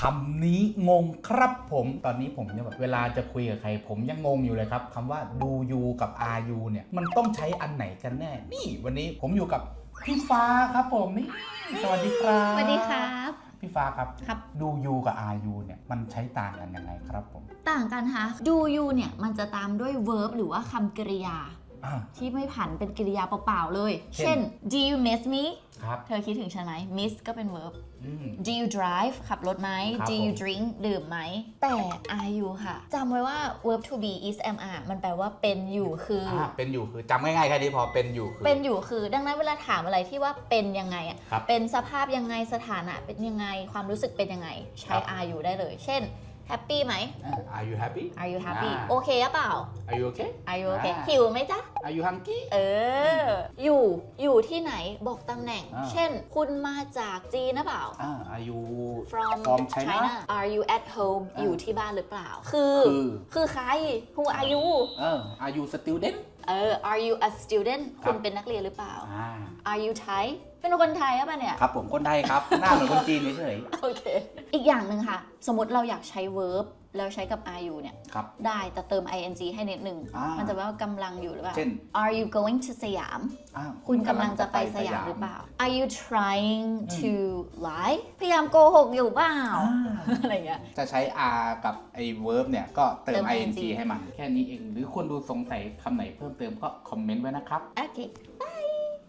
คำนี้งงครับผมตอนนี้ผมเนี่ยแบบเวลาจะคุยกับใคร ผมยังงงอยู่เลยครับคำว่าดูยูกับอายูเนี่ยมันต้องใช้อันไหนกันแน่ นี่วันนี้ผมอยู่กับพี่ฟ้าครับผมนี่สวัสดีครับสวัสดีครับ พี่ฟ้าครับครับ ดูยูกับอายูเนี่ยมันใช้ต่างกันยังไงครับผม ต่างกันคะดูยูเนี่ยมันจะตามด้วย verb หรือว่าคำกริยาอ่า ที่ไม่ผันเป็นกริยาเปล่าๆเลย เช่นเช่น do you miss me ครับเธอคิดถึงฉันไหม miss ก็เป็น verb อืม do you drive ขับรถไหมครับ do you ผม drink ดื่มไหม แต่ are you ค่ะจำไว้ว่า verb to be is mr มันแปลว่าเป็นอยู่คือออ่าเป็นอยู่คือจำง่ายๆแค่นี้พอเป็นอยู่คือ เป็นอยู่คือ ดังนั้นเวลาถามอะไรที่ว่าเป็นยังไงอะครับเป็นสภาพยังไงสถานะเป็นยังไงความรู้สึกเป็นยังไง ใช้ครับ are you ได้เลย เช่น happy ไหมอ่า Are you happy are you happy อ่า โอเคหรือเปล่า Are you okay are you okay อ่า หิวไหมจ๊ะ Are you hungry เออ อยู่อยู่ที่ไหนบอกตำแหน่ง อ่า เช่น คุณมาจากจีนหรือเปล่า อ่า Are you from from China Are you at home อ่าอยู่ที่บ้านหรือเปล่า คือ คือ คือใคร Who are you เออ Are you student เออ Are you a student ครับ คุณเป็นนักเรียนหรือเปล่า อ่า Are you Thai เป็นคนไทยหรือเปล่าเนี่ย ครับผมคนไทยครับ หน้าเหมือนคนจีนเฉย โอเค อีกอย่างหนึ่งค่ะ สมมติเราอยากใช้ verb แล้วใช้กับ are you เนี่ยๆครับ ได้แต่เติม ing ให้นิดหนึ่งอ่ามัมันจะแปลว่ากำลังอยู่หรือเปล่า เช่น Are you going to สยามอ่าคุณกำลังจะไปสยามหรือเปล่า Are you trying to lie พยายามโกหกอยู่เปล่าอ่าอะไรเงี้ย จะใช้ R กับไอ้ verb เนี่ย ก็เติเติม ม ing ing ให้มัน แค่นี้เอง หรือคนดูสงสัยคำไหนเพิ่มเติมก็คอมเมนต์ไว้นะครับ โอเคบาย